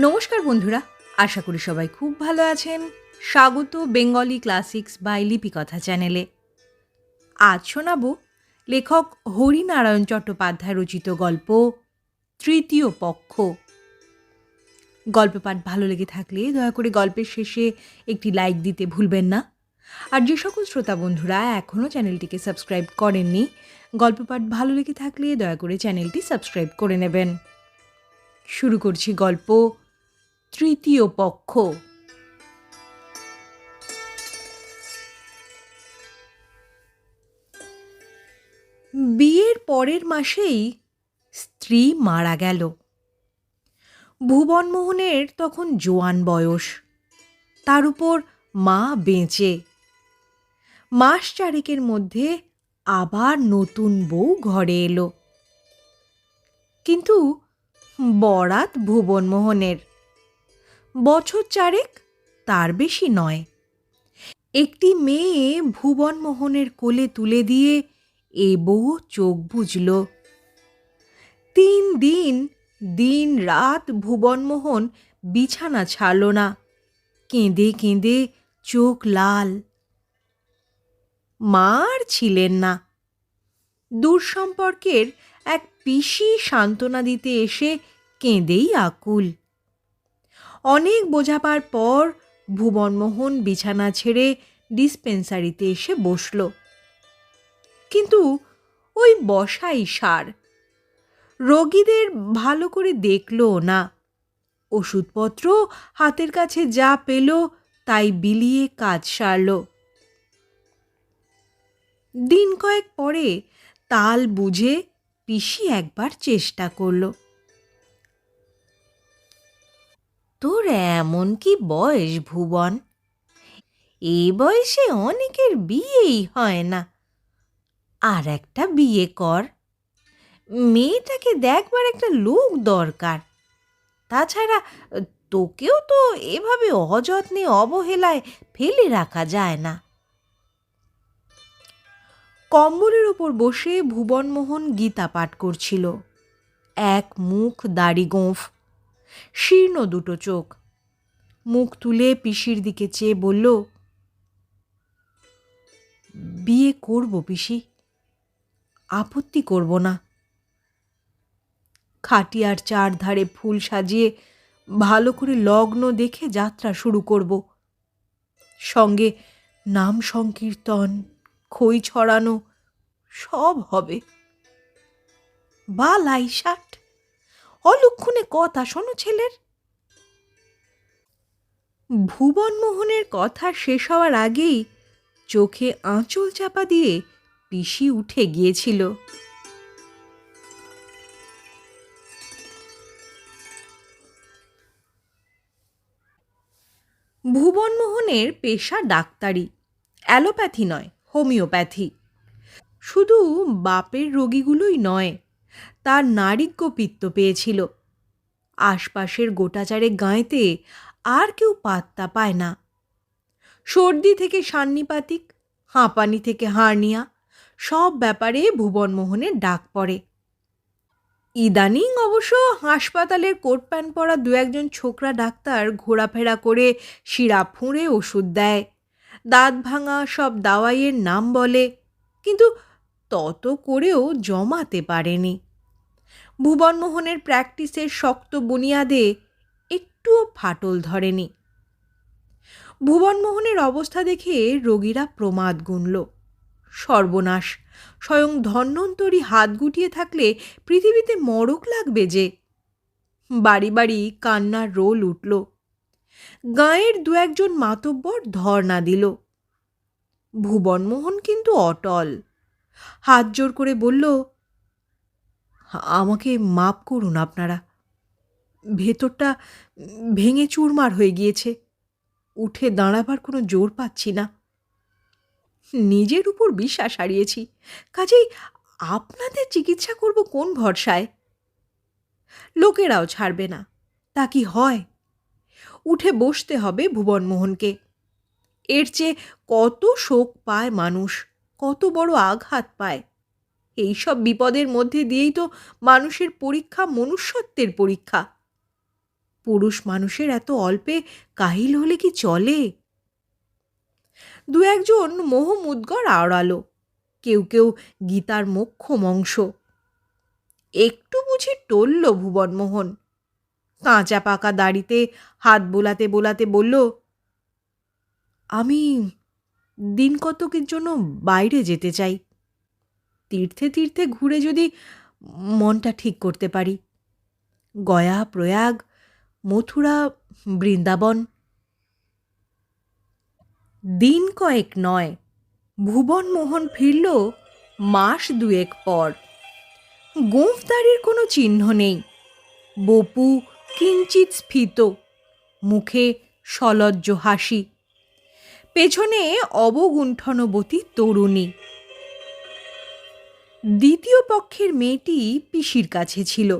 নমস্কার বন্ধুরা, আশা করি সবাই খুব ভালো আছেন। স্বাগত বেঙ্গলি ক্লাসিক্স বাই লিপিকথা চ্যানেলে। আজ শোনাব লেখক হরিনারায়ণ চট্টোপাধ্যায় রচিত গল্প, তৃতীয় পক্ষ। গল্প পাঠ ভালো লেগে থাকলে দয়া করে গল্পের শেষে একটি লাইক দিতে ভুলবেন না। আর যে সকল শ্রোতা বন্ধুরা এখনও চ্যানেলটিকে সাবস্ক্রাইব করেননি গল্প পাঠ ভালো লেগে থাকলে দয়া করে চ্যানেলটি সাবস্ক্রাইব করে নেবেন। শুরু করছি গল্প তৃতীয় পক্ষ। বিয়ের পরের মাসেই স্ত্রী মারা গেল। ভুবনমোহনের তখন জোয়ান বয়স। তার উপর মা বেঁচে। মাস চারেকের মধ্যে আবার নতুন বউ ঘরে এলো। কিন্তু বরাত ভুবনমোহনের। বছর চারেক তার বেশি নয়। একটি মেয়ে ভুবনমোহনের কোলে তুলে দিয়ে এ বউ চোখ বুঝল তিন দিন দিন রাত ভুবনমোহন বিছানা ছাড়ল না। কেঁদে কেঁদে চোখ লাল। মার ছিলেন না। দূর সম্পর্কের এক পিসি সান্ত্বনা দিতে এসে কেঁদেই আকুল। অনেক বোঝাবার পর ভুবনমোহন বিছানা ছেড়ে ডিসপেন্সারিতে এসে বসল। কিন্তু ওই বসাই সার। রোগীদের ভালো করে দেখল না। ওষুধপত্র হাতের কাছে যা পেল তাই বিলিয়ে কাজ সারল। দিন কয়েক পরে তাল বুঝে পিসি একবার চেষ্টা করল। তোর এমন কি বয়স, ভুবন? এই বয়সে অনেকের বিয়েই হয় না। আর একটা বিয়ে কর। মেয়েটাকে দেখবার একটা লোক দরকার। তাছাড়া তোকেও তো এভাবে অযত্নে অবহেলায় ফেলে রাখা যায় না। কম্বলের ওপর বসে ভুবনমোহন গীতা পাঠ করছিল। এক মুখ দাড়ি গোঁফ শীর্ণ দুটো চোখ। মুখ তুলে পিসির দিকে চেয়ে বলল, বিয়ে করব পিসি, আপত্তি করব না। খাটিয়ার চারধারে ফুল সাজিয়ে ভালো করে লগ্ন দেখে যাত্রা শুরু করব। সঙ্গে নাম সংকীর্তন, খই ছড়ানো, সব হবে। বা লাইশাট অলক্ষণে কথা শোনো ছেলের। ভুবনমোহনের কথা শেষ হওয়ার আগেই চোখে আঁচল চাপা দিয়ে পিসি উঠে গিয়েছিল। ভুবনমোহনের পেশা ডাক্তারি, অ্যালোপ্যাথি নয়, হোমিওপ্যাথি। শুধু বাপের রোগীগুলোই নয় তার নারীজ্ঞ পিত্ত পেয়েছিল। আশপাশের গোটাচারে গাঁয়েতে আর কেউ পাত্তা পায় না। সর্দি থেকে সান্নিপাতিক, হাঁপানি থেকে হার্নিয়া, সব ব্যাপারে ভুবনমোহনের ডাক পড়ে। ইদানিং অবশ্য হাসপাতালের কোট প্যান্ট পরা দু একজন ছোকরা ডাক্তার ঘোরাফেরা করে শিরা ফুঁড়ে ওষুধ দেয়। দাঁত ভাঙা সব দাওয়াইয়ের নাম বলে, কিন্তু তত করেও জমাতে পারেনি। ভুবনমোহনের প্র্যাকটিসের শক্ত বুনিয়াদে একটুও ফাটল ধরেনি। ভুবনমোহনের অবস্থা দেখে রোগীরা প্রমাদ গুনল। সর্বনাশ, স্বয়ং ধন্বন্তরী হাত গুটিয়ে থাকলে পৃথিবীতে মরক লাগবে যে। বাড়ি বাড়ি কান্নার রোল উঠল। গাঁয়ের দু একজন মাতব্বর ধর্ণা দিল। ভুবনমোহন কিন্তু অটল। হাত জোর করে বলল আমাকে মাপ করুন আপনারা। ভেতরটা ভেঙে চুরমার হয়ে গিয়েছে। উঠে দাঁড়াবার কোনো জোর পাচ্ছি না। নিজের উপর বিশ্বাস হারিয়েছি। কাজেই আপনাদের চিকিৎসা করব কোন ভরসায়? লোকেরাও ছাড়বে না, তা কি হয়? উঠে বসতে হবে ভুবনমোহনকে। এর চেয়ে কত শোক পায় মানুষ, কত বড় আঘাত পায়। এইসব বিপদের মধ্যে দিয়েই তো মানুষের পরীক্ষা মনুষ্যত্বের পরীক্ষা। পুরুষ মানুষের এত অল্পে কাহিল হলে কি চলে? দু একজন মোহমুদ্গর আওড়ালো, কেউ কেউ গীতার মোক্ষম অংশ একটু বুঝি টলল ভুবনমোহন। কাঁচা পাকা দাড়িতে হাত বোলাতে বোলাতে বলল, আমি দিন কতকের জন্য বাইরে যেতে চাই? তীর্থে তীর্থে ঘুরে যদি মনটা ঠিক করতে পারি। গয়া, প্রয়াগ, মথুরা, বৃন্দাবন। দিন কয়েক নয় ভুবন মোহন ফিরল মাস দুয়েক পর। গোঁফদারির কোনো চিহ্ন নেই, বপু কিঞ্চিত স্ফীত, মুখে সলজ্জ হাসি। পেছনে অবগুণ্ঠনবতী তরুণী। দ্বিতীয় পক্ষের মেয়েটি পিসির কাছে ছিল।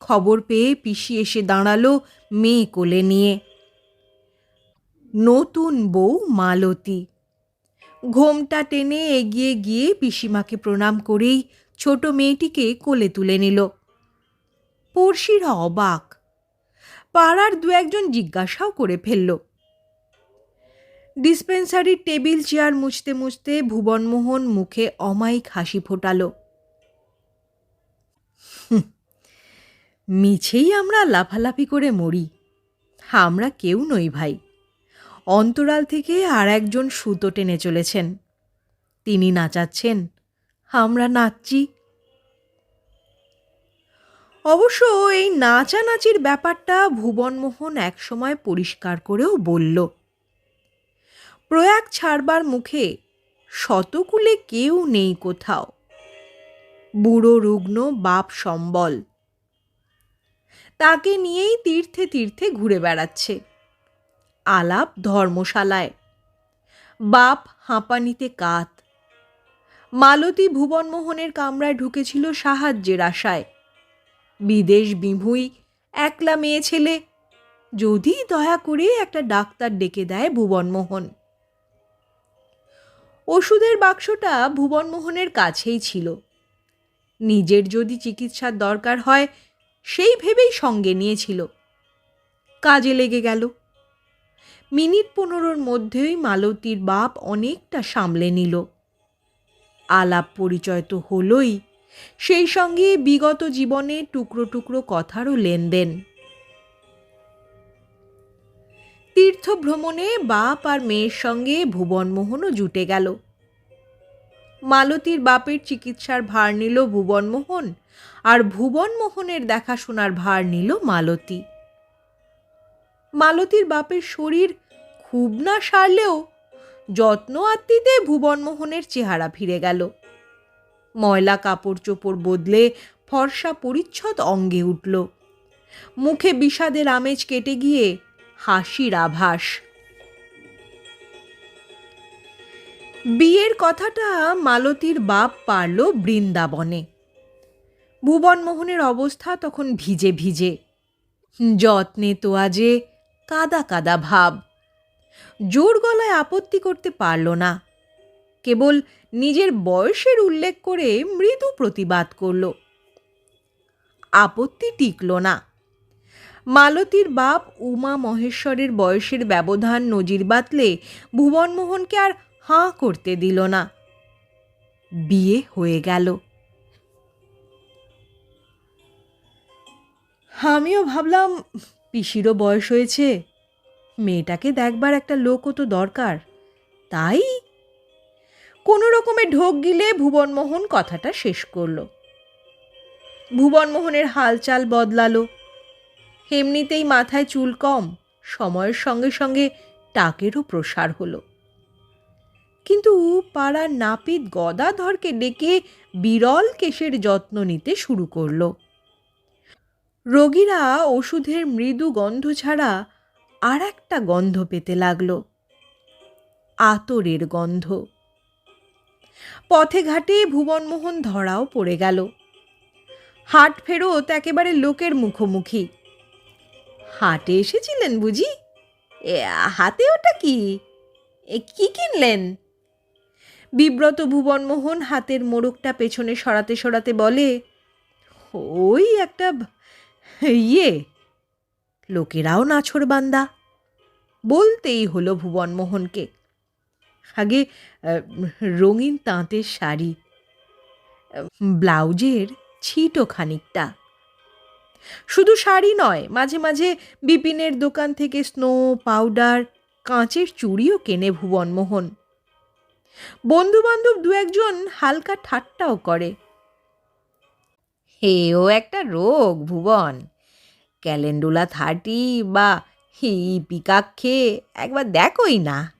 খবর পেয়ে পিসি এসে দাঁড়াল মেয়ে কোলে নিয়ে। নতুন বউ মালতী। ঘোমটা টেনে এগিয়ে গিয়ে পিসিমাকে প্রণাম করেই ছোট মেয়েটিকে কোলে তুলে নিল। পড়শিরা অবাক। পাড়ার দু একজন জিজ্ঞাসাও করে ফেলল ডিসপেন্সারির টেবিল চেয়ার মুছতে মুছতে ভুবনমোহন মুখে অমায়িক হাসি ফোটালো। মিছেই আমরা লাফালাফি করে মরি। আমরা কেউ নই ভাই। অন্তরাল থেকে আর একজন সুতো টেনে চলেছেন। তিনি নাচাচ্ছেন, আমরা নাচছি। অবশ্য এই নাচানাচির ব্যাপারটা ভুবনমোহন একসময় পরিষ্কার করেও বলল। প্রয়াগ ছাড়বার মুখে শতকুলে কেউ নেই কোথাও। বুড়ো রুগ্ন বাপ সম্বল। তাকে নিয়েই তীর্থে তীর্থে ঘুরে বেড়াচ্ছে। আলাপ ধর্মশালায়। বাপ হাঁপানিতে কাত। মালতী ভুবনমোহনের কামরায় ঢুকেছিল সাহায্যের আশায়। বিদেশ বিভুই একলা মেয়ে ছেলে যদি দয়া করে একটা ডাক্তার ডেকে দেয় ভুবনমোহন। ওষুধের বাক্সটা ভুবনমোহনের কাছেই ছিল। নিজের যদি চিকিৎসার দরকার হয়, সেই ভেবেই সঙ্গে নিয়েছিল। কাজে লেগে গেল। মিনিট পনেরোর মধ্যেই মালতীর বাপ অনেকটা সামলে নিল। আলাপ পরিচয় তো হলোই, সেই সঙ্গে বিগত জীবনে টুকরো টুকরো কথারও লেনদেন। তীর্থ ভ্রমণে বাপ আর মেয়ের সঙ্গে ভুবনমোহনও জুটে গেল। মালতীর বাপের চিকিৎসার ভার নিল ভুবনমোহন আর ভুবনমোহনের দেখাশোনার ভার নিল মালতী। মালতীর বাপের শরীর খুব না সারলেও যত্ন আত্মীতে ভুবনমোহনের চেহারা ফিরে গেল। ময়লা কাপড় চোপড় বদলে ফর্সা পরিচ্ছদ অঙ্গে উঠল। মুখে বিষাদের আমেজ কেটে গিয়ে হাসির আভাস। বিয়ের কথাটা মালতীর বাপ পারল বৃন্দাবনে। ভুবনমোহনের অবস্থা তখন ভিজে ভিজে। যত্নে তোয়াজে কাদা কাদা ভাব। জোর গলায় আপত্তি করতে পারল না। কেবল নিজের বয়সের উল্লেখ করে মৃদু প্রতিবাদ করল। আপত্তি টিকল না। মালতীর বাপ উমা মহেশ্বরের বয়সের ব্যবধান নজির বাতলে ভুবনমোহনকে আর হাঁ করতে দিল না। বিয়ে হয়ে গেল। আমিও ভাবলাম, পিসিরও বয়স হয়েছে, মেয়েটাকে দেখবার একটা লোকও তো দরকার, তাই? কোনো রকমে ঢোক গিলে ভুবনমোহন কথাটা শেষ করল। ভুবনমোহনের হালচাল বদলালো। এমনিতেই মাথায় চুল কম, সময়ের সঙ্গে সঙ্গে টাকেরও প্রসার হলো। কিন্তু পাড়ার নাপিত গদাধরকে ডেকে বিরল কেশের যত্ন নিতে শুরু করল। রোগীরা ওষুধের মৃদু গন্ধ ছাড়া আর একটা গন্ধ পেতে লাগল। আতরের গন্ধ। পথে ঘাটে ভুবনমোহন ধরাও পড়ে গেল। হাট ফেরত একেবারে লোকের মুখোমুখি। হাটে এসেছিলেন বুঝি? এ, হাতে ওটা কি? এ, কি কিনলেন? বিব্রত ভুবনমোহন হাতের মোড়কটা পেছনে সরাতে সরাতে বলে, ওই একটা ইয়ে লোকেরাও নাছরবান্দা বলতেই হলো ভুবনমোহনকে। আগে রঙিন তাঁতের শাড়ি, ব্লাউজের ছিটো খানিকটা শুধু শাড়ি নয়, মাঝে মাঝে বিপিনের দোকান থেকে স্নো, পাউডার, কাঁচের চুড়িও কেনে ভুবনমোহন। বন্ধু বান্ধব দু একজন হালকা ঠাট্টাও করে। হেও একটা রোগ, ভুবন। ক্যালেন্ডুলা থার্টি বা হি পিকাক্ষে একবার দেখোই না।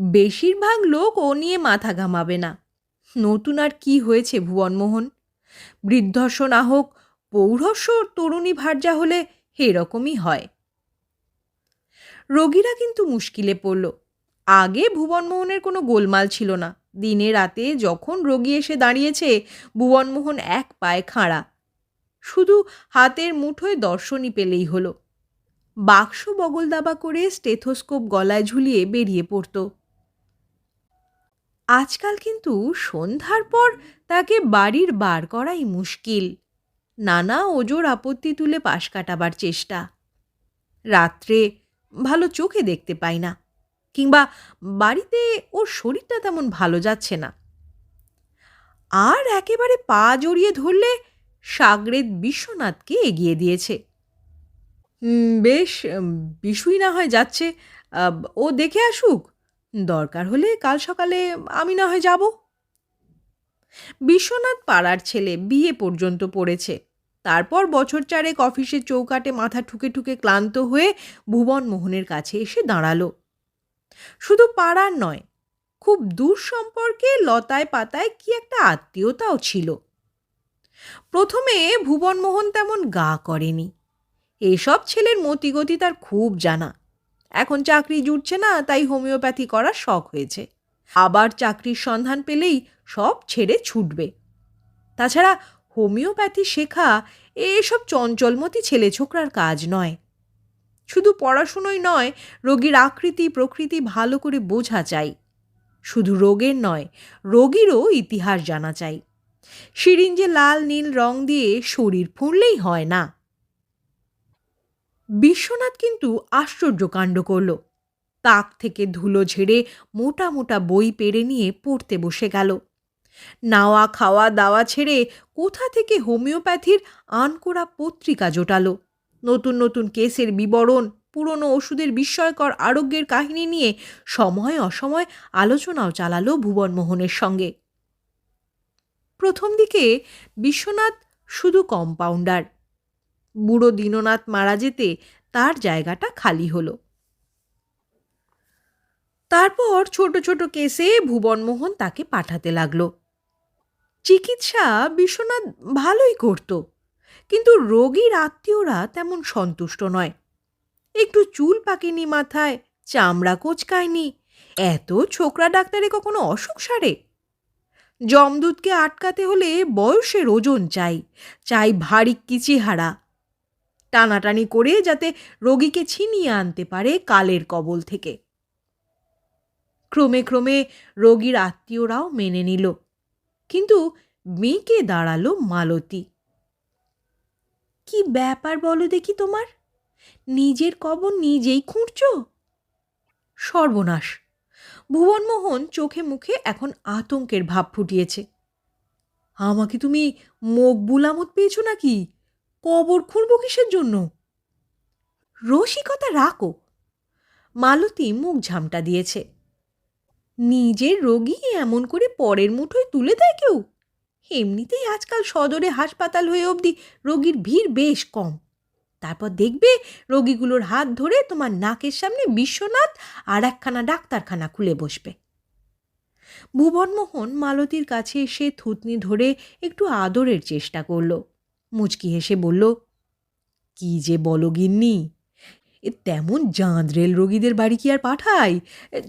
বেশিরভাগ লোক ও নিয়ে মাথা ঘামাবে না। নতুন আর কি হয়েছে ভুবনমোহন? বৃদ্ধস্ব না হোক পৌরস্য তরুণী ভার্যা হলে এরকমই হয়। রোগীরা কিন্তু মুশকিলে পড়ল। আগে ভুবনমোহনের কোনো গোলমাল ছিল না। দিনে রাতে যখন রোগী এসে দাঁড়িয়েছে, ভুবনমোহন এক পায়ে খাঁড়া। শুধু হাতের মুঠোয় দর্শনই পেলেই হলো। বাক্স বগল দাবা করে স্টেথোস্কোপ গলায় ঝুলিয়ে বেরিয়ে পড়তো। আজকাল কিন্তু সন্ধ্যার পর তাকে বাড়ির বার করাই মুশকিল। নানা ওজোর আপত্তি তুলে পাশ কাটাবার চেষ্টা। রাত্রে ভালো চোখে দেখতে পাই না, কিংবা বাড়িতে ওর শরীরটা তেমন ভালো যাচ্ছে না। আর একেবারে পা জড়িয়ে ধরলে সাগরেদ বিশ্বনাথকে এগিয়ে দিয়েছে। বেশ বিশুই না হয় যাচ্ছে। ও দেখে আসুক। দরকার হলে কাল সকালে আমি না হয় যাব। বিশ্বনাথ পাড়ার ছেলে বিয়ে পর্যন্ত পড়েছে। তারপর বছর চারেক অফিসের চৌকাটে মাথা ঠুকে ঠুকে ক্লান্ত হয়ে ভুবন মোহনের কাছে এসে দাঁড়াল। শুধু পাড়ার নয়, খুব দূর সম্পর্কে লতায় পাতায় কি একটা আত্মীয়তাও ছিল। প্রথমে ভুবনমোহন তেমন গা করেনি। এসব ছেলের মতিগতি তার খুব জানা। এখন চাকরি জুটছে না, তাই হোমিওপ্যাথি করার শখ হয়েছে। আবার চাকরির সন্ধান পেলেই সব ছেড়ে ছুটবে। তাছাড়া হোমিওপ্যাথি শেখা এসব চঞ্চলমতি ছেলে ছোকরার কাজ নয়। শুধু পড়াশুনোই নয়, রোগীর আকৃতি, প্রকৃতি ভালো করে বোঝা চাই। শুধু রোগের নয়, রোগীরও ইতিহাস জানা চাই। সিরিঞ্জে লাল, নীল রং দিয়ে শরীর ফুঁড়লেই হয় না। বিশ্বনাথ কিন্তু আশ্চর্য কাণ্ড করল। তাক থেকে ধুলো ঝেড়ে মোটা মোটা বই পেরে নিয়ে পড়তে বসে গেল। নাওয়া, খাওয়া, দাওয়া ছেড়ে কোথা থেকে হোমিওপ্যাথির আনকোড়া পত্রিকা জোটালো? নতুন নতুন কেসের বিবরণ, পুরনো ওষুধের বিস্ময়কর আরোগ্যের কাহিনী নিয়ে সময় অসময় আলোচনাও চালালো ভুবনমোহনের সঙ্গে। প্রথম দিকে বিশ্বনাথ শুধু কম্পাউন্ডার বুড়ো দীননাথ মারা যেতে তার জায়গাটা খালি হলো। তারপর ছোট ছোট কেসে ভুবনমোহন তাকে পাঠাতে লাগল। চিকিৎসা বিশ্বনাথ ভালোই করত, কিন্তু রোগীর আত্মীয়রা তেমন সন্তুষ্ট নয়। একটু চুল পাকেনি মাথায়, চামড়া কোচকায়নি, এত ছোকরা ডাক্তারে কখনো অসুখ সারে? জমদূতকে আটকাতে হলে বয়সের ওজন চাই চাই ভারী কিচিহারা টানাটানি করে যাতে রোগীকে ছিনিয়ে আনতে পারে কালের কবল থেকে। ক্রমে ক্রমে রোগীর আত্মীয়রাও মেনে নিল। কিন্তু মেয়েকে দাঁড়াল মালতী। কি ব্যাপার বলো দেখি তোমার? নিজের কবর নিজেই খুঁড়ছ? সর্বনাশ। ভুবনমোহন চোখে মুখে এখন আতঙ্কের ভাব ফুটিয়েছে। আমাকে তুমি মুখ বুলামত পেয়েছ নাকি? কবর খুঁড়ব কিসের জন্য? রসিকতা রাখো। মালতী মুখ ঝামটা দিয়েছে। নিজের রোগী এমন করে পরের মুঠোয় তুলে দেয় কেউ? এমনিতেই আজকাল সদরে হাসপাতাল হয়ে অবধি রোগীর ভিড় বেশ কম। তারপর দেখবে রোগীগুলোর হাত ধরে তোমার নাকের সামনে বিশ্বনাথ আর একখানা ডাক্তারখানা খুলে বসবে। ভুবনমোহন মালতীর কাছে এসে থুতনি ধরে একটু আদরের চেষ্টা করল। মুচকি হেসে বলল, কি যে বলো গিন্নি, এ তেমন জাঁদরেল রোগীদের বাড়ি কি আর পাঠাই?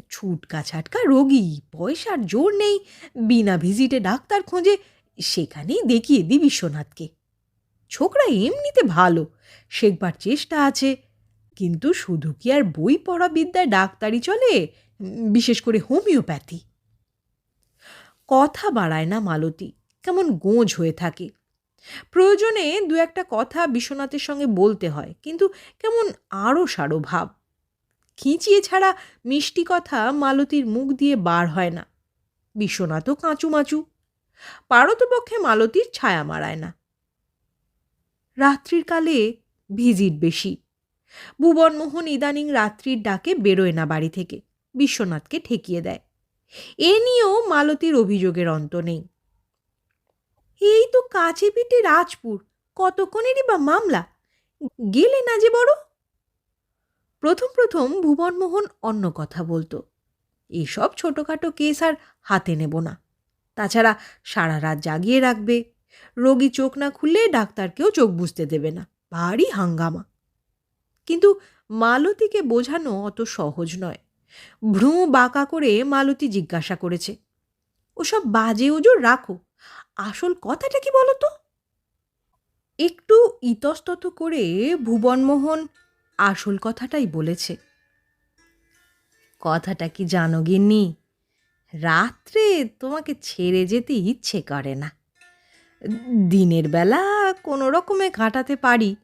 ছুটকা ছাটকা রোগী, পয়সার জোর নেই, বিনা ভিজিটে ডাক্তার খোঁজে সেখানেই দেখিয়ে দি বিশ্বনাথকে। ছোকরা এমনিতে ভালো, শেখবার চেষ্টা আছে, কিন্তু শুধু কি আর বই পড়া বিদ্যায় ডাক্তারি চলে, বিশেষ করে হোমিওপ্যাথি? কথা বাড়ায় না মালতী, কেমন গোঁজ হয়ে থাকে প্রয়োজনে দু একটা কথা বিশ্বনাথের সঙ্গে বলতে হয়, কিন্তু কেমন আরও সারো ভাব? খিঁচিয়ে ছাড়া মিষ্টি কথা মালতীর মুখ দিয়ে বার হয় না। বিশ্বনাথও কাঁচুমাচু পারতপক্ষে মালতীর ছায়া মারায় না। রাত্রির কালে ভিজিট বেশি। ভুবনমোহন ইদানিং রাত্রির ডাকে বেরোয় না বাড়ি থেকে। বিশ্বনাথকে ঠেকিয়ে দেয়। এ নিয়েও মালতীর অভিযোগের অন্ত নেই। এই তো কাছে পিঠে রাজপুর, কতক্ষণেরই বা মামলা? গেলে না যে বড়? প্রথম প্রথম ভুবনমোহন অন্য কথা বলতো। এসব ছোটোখাটো কেস আর হাতে নেব না। তাছাড়া সারা রাত জাগিয়ে রাখবে। রোগী চোখ না খুললে ডাক্তারকেও চোখ বুঝতে দেবে না। ভারী হাঙ্গামা। কিন্তু মালতীকে বোঝানো অত সহজ নয়। ভ্রু বাঁকা করে মালতী জিজ্ঞাসা করেছে, ওসব বাজে ওজোর রাখো। আসল কথাটা কি বলো তো? একটু ইতস্তত করে ভুবনমোহন আসল কথাটাই বলেছে। কথাটা কি জানো গিন্নি? রাত্রে তোমাকে ছেড়ে যেতে ইচ্ছে করে না। দিনের বেলা কোনো রকমে কাটাতে পারি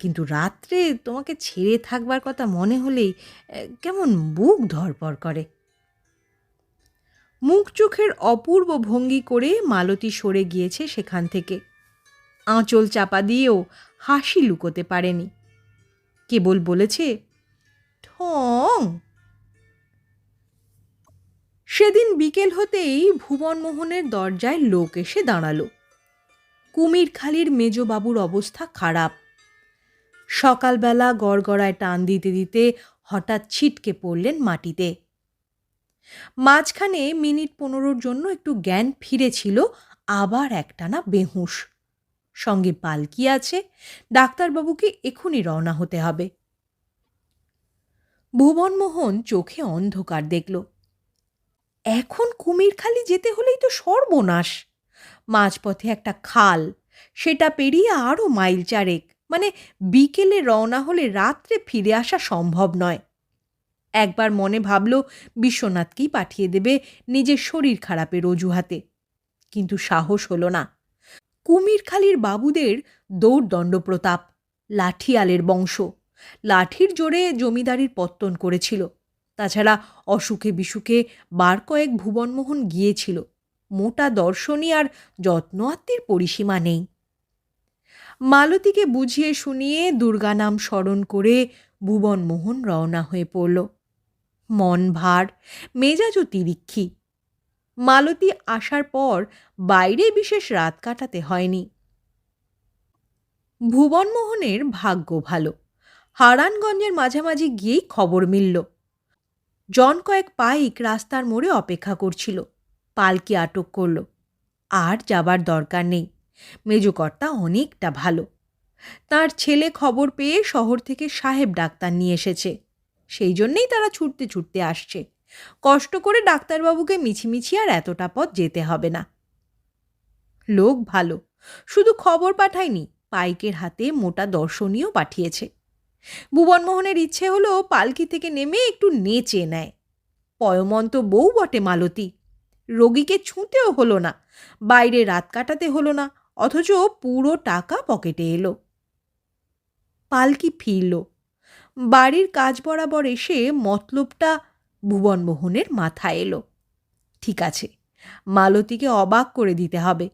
কিন্তু রাত্রে তোমাকে ছেড়ে থাকবার কথা মনে হলেই কেমন বুক ধরপর করে। মুখ চোখের অপূর্ব ভঙ্গি করে মালতী সরে গিয়েছে সেখান থেকে। আঁচল চাপা দিয়েও হাসি লুকোতে পারেনি। কেবল বলেছে, ঠং! সেদিন বিকেল হতেই ভুবনমোহনের দরজায় লোক এসে দাঁড়াল। কুমিরখালির মেজবাবুর অবস্থা খারাপ। সকালবেলা গড়গড়ায় টান দিতে দিতে হঠাৎ ছিটকে পড়লেন মাটিতে। মাঝখানে মিনিট পনেরোর জন্য একটু জ্ঞান ফিরেছিল, আবার একটানা বেহুঁশ। সঙ্গে পালকি আছে, ডাক্তারবাবুকে এখনই রওনা হতে হবে। ভুবনমোহন চোখে অন্ধকার দেখল। এখন কুমিরখালি যেতে হলেই তো সর্বনাশ। মাঝপথে একটা খাল, সেটা পেরিয়ে আরও মাইল চারেক। মানে বিকেলে রওনা হলে রাত্রে ফিরে আসা সম্ভব নয়। একবার মনে ভাবল, বিশ্বনাথকেই পাঠিয়ে দেবে নিজের শরীর খারাপের অজুহাতে। কিন্তু সাহস হলো না। কুমিরখালির বাবুদের দৌড়দণ্ড প্রতাপ লাঠিয়ালের বংশ। লাঠির জোরে জমিদারির পত্তন করেছিল। তাছাড়া অসুখে বিসুখে বার কয়েক ভুবনমোহন গিয়েছিল। মোটা দর্শনী আর যত্ন আত্মীর পরিসীমা নেই। মালতীকে বুঝিয়ে শুনিয়ে দুর্গা নাম স্মরণ করে ভুবনমোহন রওনা হয়ে পড়ল। মন ভার মেজাজও তিরিক্ষি। মালতী আসার পর বাইরে বিশেষ রাত কাটাতে হয়নি। ভুবনমোহনের ভাগ্য ভালো। হারানগঞ্জের মাঝামাঝি গিয়েই খবর মিলল। জন কয়েক পাইক রাস্তার মোড়ে অপেক্ষা করছিল। পালকি আটক করল। আর যাবার দরকার নেই। মেজকর্তা অনেকটা ভালো। তার ছেলে খবর পেয়ে শহর থেকে সাহেব ডাক্তার নিয়ে এসেছে। সেই জন্যেই তারা ছুটতে ছুটতে আসছে। কষ্ট করে ডাক্তারবাবুকে মিছিমিছি আর এতটা পথ যেতে হবে না। লোক ভালো, শুধু খবর পাঠায়নি, পাইকের হাতে মোটা দর্শনীয় পাঠিয়েছে। ভুবনমোহনের ইচ্ছে হলো পালকি থেকে নেমে একটু নেচে নেয়। পয়মন্ত বউ বটে মালতী। রোগীকে ছুঁতেও হলো না, বাইরে রাত কাটাতে হলো না, অথচ পুরো টাকা পকেটে এলো। পালকি ফিরল বাড়ির কাজ বরাবর এসে মতলবটা ভুবনমোহনের মাথায় এলো। ঠিক আছে, মালতীকে অবাক করে দিতে হবে।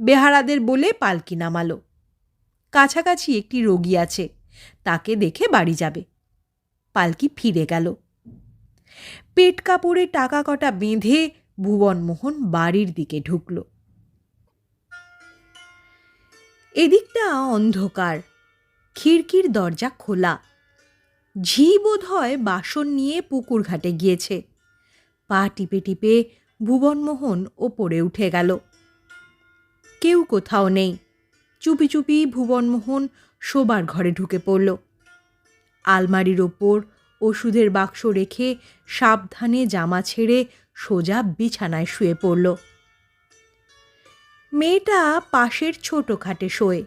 বেহারাদের বলে পালকি নামালো। কাছাকাছি একটি রোগী আছে, তাকে দেখে বাড়ি যাবে। পালকি ফিরে গেল। পেট কাপড়ে টাকা কটা বেঁধে ভুবনমোহন বাড়ির দিকে ঢুকল। এদিকটা অন্ধকার, খিড়কির দরজা খোলা। ঝি বোধ হয় বাসন নিয়ে পুকুর ঘাটে গিয়েছে। পা টিপে টিপে ভুবনমোহন ওপরে উঠে গেল। কেউ কোথাও নেই। চুপি চুপি ভুবনমোহন শোবার ঘরে ঢুকে পড়ল। আলমারির ওপর ওষুধের বাক্স রেখে সাবধানে জামা ছেড়ে সোজা বিছানায় শুয়ে পড়ল। মেয়েটা পাশের ছোট খাটে শোয়ে।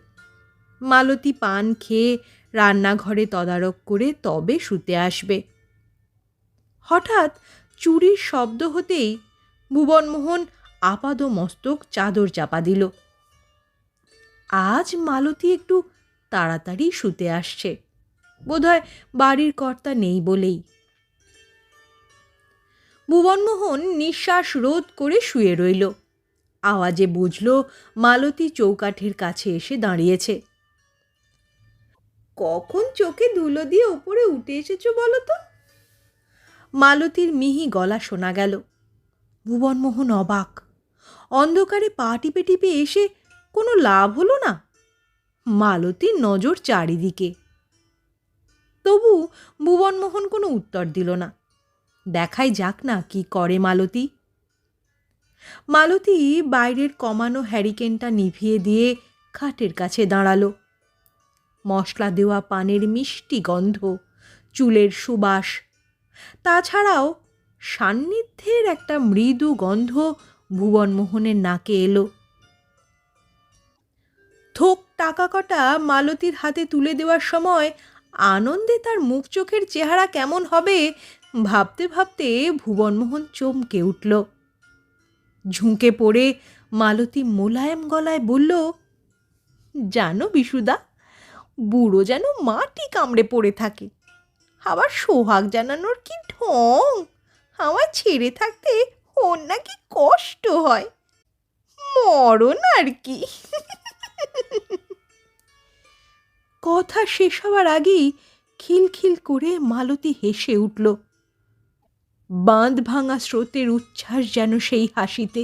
মালতী পান খেয়ে রান্নাঘরে তদারক করে তবে শুতে আসবে। হঠাৎ চুরির শব্দ হতেই ভুবনমোহন আপাদ মস্তক চাদর চাপা দিল। আজ মালতী একটু তাড়াতাড়ি শুতে আসছে। বোধহয় বাড়ির কর্তা নেই বলেই। ভুবনমোহন নিঃশ্বাস রোধ করে শুয়ে রইল। আওয়াজে বুঝল মালতী চৌকাঠের কাছে এসে দাঁড়িয়েছে। কখন চোখে ধুলো দিয়ে ওপরে উঠে এসেছ বলো তো? মালতীর মিহি গলা শোনা গেল। ভুবনমোহন অবাক। অন্ধকারে পা টিপে টিপে এসে কোনো লাভ হলো না? মালতীর নজর চারিদিকে। তবু ভুবনমোহন কোনো উত্তর দিল না। দেখাই যাক না কি করে মালতী। মালতী বাইরের কমানো হ্যারিকেনটা নিভিয়ে দিয়ে খাটের কাছে দাঁড়াল। মশলা দেওয়া পানের মিষ্টি গন্ধ, চুলের সুবাস। তাছাড়াও সান্নিধ্যের একটা মৃদু গন্ধ ভুবনমোহনের নাকে এলো। থোক টাকা কটা মালতীর হাতে তুলে দেওয়ার সময় আনন্দে তার মুখ চোখের চেহারা কেমন হবে ভাবতে ভাবতে ভুবনমোহন চমকে উঠল। ঝুঁকে পড়ে মালতী মোলায়েম গলায় বলল, জানো বিশুদা বুড়ো যেন মাটি কামড়ে পড়ে থাকে। আবার সোহাগ জানানোর কি ঢং? আমার ছেড়ে থাকতে ওর নাকি কষ্ট হয়। মরণ আর কি। কথা শেষ হওয়ার আগেই খিলখিল করে মালতী হেসে উঠল, বাঁধ ভাঙা স্রোতের উচ্ছ্বাস যেন সেই হাসিতে।